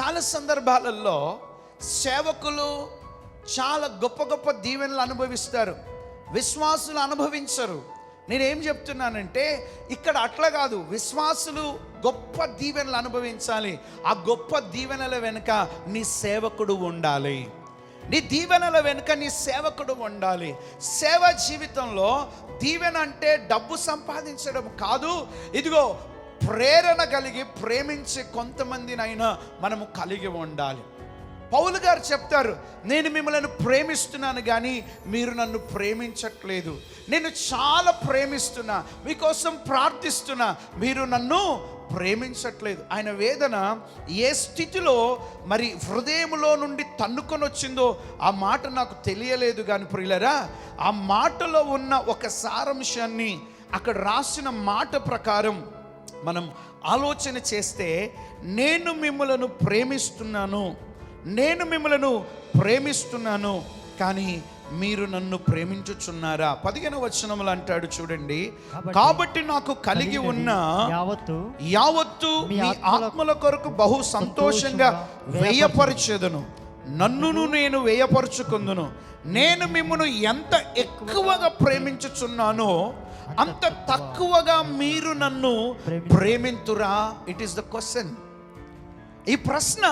చాలా సందర్భాలలో సేవకులు చాలా గొప్ప గొప్ప దీవెనలు అనుభవిస్తారు విశ్వాసులు అనుభవించరు. నేనేం చెప్తున్నానంటే ఇక్కడ అట్లా కాదు విశ్వాసులు గొప్ప దీవెనలు అనుభవించాలి. ఆ గొప్ప దీవెనల వెనుక నీ సేవకుడు ఉండాలి. నీ దీవెనల వెనుక నీ సేవకుడు ఉండాలి. సేవ జీవితంలో దీవెన అంటే డబ్బు సంపాదించడం కాదు. ఇదిగో ప్రేరణ కలిగి ప్రేమించే కొంతమందినైనా మనము కలిగి ఉండాలి. పౌలు గారు చెప్తారు నేను మిమ్మల్ని ప్రేమిస్తున్నాను కానీ మీరు నన్ను ప్రేమించట్లేదు. నేను చాలా ప్రేమిస్తున్నా మీకోసం ప్రార్థిస్తున్నా మీరు నన్ను ప్రేమించట్లేదు. ఆయన వేదన ఏ స్థితిలో మరి హృదయంలో నుండి తన్నుకొని వచ్చిందో ఆ మాట నాకు తెలియలేదు కానీ ప్రియులరా ఆ మాటలో ఉన్న ఒక సారాంశాన్ని అక్కడ రాసిన మాట ప్రకారం మనం ఆలోచన చేస్తే నేను మిమ్మలను ప్రేమిస్తున్నాను నేను మిమ్మలను ప్రేమిస్తున్నాను కానీ మీరు నన్ను ప్రేమించుచున్నారా? పదిహేను వచనములు అంటాడు చూడండి. కాబట్టి నాకు కలిగి ఉన్న యావత్తు యావత్తు మీ ఆత్మల- కొరకు బహు సంతోషంగా సంతోషంగా వేయపరచెదను నన్నును నేను వేయపరుచుకుందును నేను మిమ్మను ఎంత ఎక్కువగా ప్రేమించుచున్నానో అంత తక్కువగా మీరు నన్ను ప్రేమింతురా? ఇట్ ఈస్ ద క్వశ్చన్ ఈ ప్రశ్న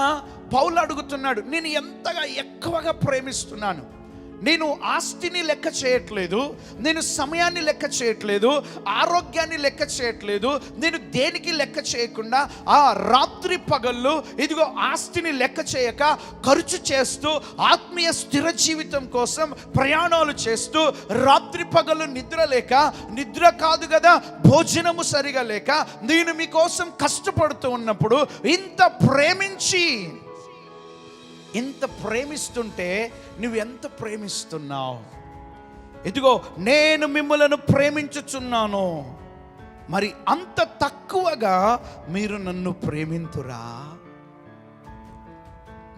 పౌలు అడుగుతున్నాడు నేను ఎంతగా ఎక్కువగా ప్రేమిస్తున్నాను? నేను ఆస్తిని లెక్క చేయట్లేదు నేను సమయాన్ని లెక్క చేయట్లేదు ఆరోగ్యాన్ని లెక్క చేయట్లేదు నేను దేనికి లెక్క చేయకుండా ఆ రాత్రి పగళ్ళు ఇదిగో ఆస్తిని లెక్క చేయక ఖర్చు చేస్తూ ఆత్మీయ స్థిర జీవితం కోసం ప్రయాణాలు చేస్తూ రాత్రి పగళ్ళు నిద్ర లేక నిద్ర కాదు కదా భోజనము సరిగా లేక నేను మీకోసం కష్టపడుతూ ఉన్నప్పుడు ఇంత ప్రేమించి ఇంత ప్రేమిస్తుంటే నువ్వు ఎంత ప్రేమిస్తున్నావు? ఇదిగో నేను మిమ్మలను ప్రేమించుచున్నాను. మరి అంత తక్కువగా మీరు నన్ను ప్రేమింతురా?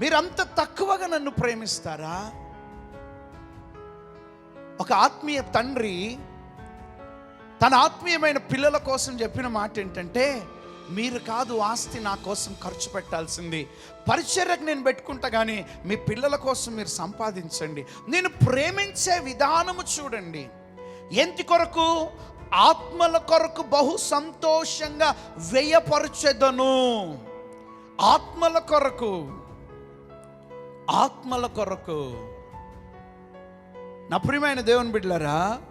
మీరు అంత తక్కువగా నన్ను ప్రేమిస్తారా? ఒక ఆత్మీయ తండ్రి తన ఆత్మీయమైన పిల్లల కోసం చెప్పిన మాట ఏంటంటే మీరు కాదు ఆస్తి నా కోసం ఖర్చు పెట్టాల్సింది. పరిచర్యకు నేను పెట్టుకుంటా కానీ మీ పిల్లల కోసం మీరు సంపాదించండి. నేను ప్రేమించే విధానము చూడండి. ఎంతి కొరకు? ఆత్మల కొరకు బహు సంతోషంగా వ్యయపరచెదను. ఆత్మల కొరకు? ఆత్మల కొరకు. నా ప్రియమైన దేవుని బిడ్డలరా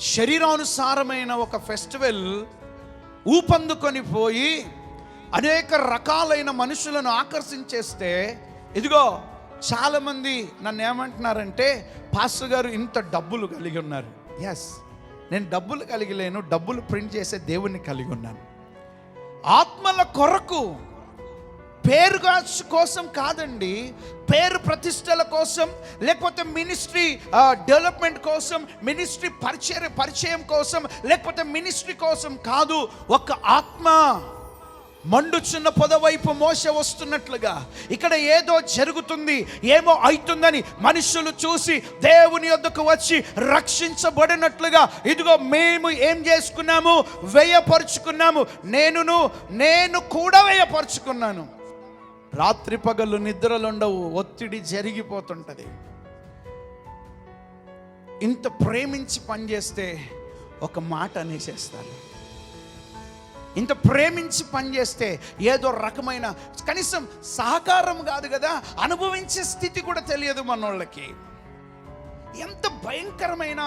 శరీరానుసారమైన ఒక ఫెస్టివల్ ఊపందుకొని పోయి అనేక రకాలైన మనుషులను ఆకర్షించేస్తే ఇదిగో చాలామంది నన్ను ఏమంటున్నారంటే పాస్టర్ గారు ఇంత డబ్బులు కలిగి ఉన్నారు. ఎస్ నేను డబ్బులు కలిగి లేను డబ్బులు ప్రింట్ చేసే దేవుణ్ణి కలిగి ఉన్నాను. ఆత్మల కొరకు పేరు కోసం కాదండి పేరు ప్రతిష్టల కోసం లేకపోతే మినిస్ట్రీ డెవలప్మెంట్ కోసం మినిస్ట్రీ పరిచయ పరిచయం కోసం లేకపోతే మినిస్ట్రీ కోసం కాదు ఒక ఆత్మ మండుచున్న పొదవైపు మోస వస్తున్నట్లుగా ఇక్కడ ఏదో జరుగుతుంది ఏమో అవుతుందని మనుషులు చూసి దేవుని యొద్దకు వచ్చి రక్షించబడినట్లుగా ఇదిగో మేము ఏం చేసుకున్నాము? వ్యయపరుచుకున్నాము నేనును నేను కూడా వ్యయపరుచుకున్నాను రాత్రి పగళ్ళు నిద్రలుండవు ఒత్తిడి జరిగిపోతుంటుంది. ఇంత ప్రేమించి పనిచేస్తే ఒక మాట అనేసేస్తారు. ఇంత ప్రేమించి పనిచేస్తే ఏదో రకమైన కనీసం సహకారం కాదు కదా అనుభవించే స్థితి కూడా తెలియదు మనోళ్ళకి. ఎంత భయంకరమైన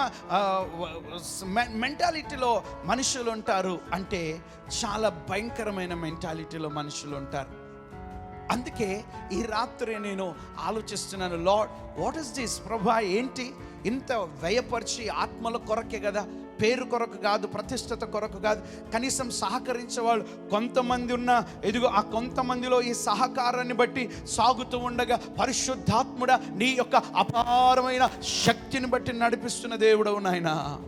మెంటాలిటీలో మనుషులు ఉంటారు అంటే చాలా భయంకరమైన మెంటాలిటీలో మనుషులు ఉంటారు అందుకే ఈ రాత్రి నేను ఆలోచిస్తున్నాను లార్డ్ వాట్ ఇస్ దిస్ ప్రభా ఏంటి? ఇంత వ్యయపరిచి ఆత్మల కొరకే కదా? పేరు కొరకు కాదు ప్రతిష్టత కొరకు కాదు. కనీసం సహకరించే వాళ్ళు కొంతమంది ఉన్న ఎదుగు ఆ కొంతమందిలో ఈ సహకారాన్ని బట్టి సాగుతూ ఉండగా పరిశుద్ధాత్ముడ నీ యొక్క అపారమైన శక్తిని బట్టి నడిపిస్తున్న దేవుడవు నాయనా.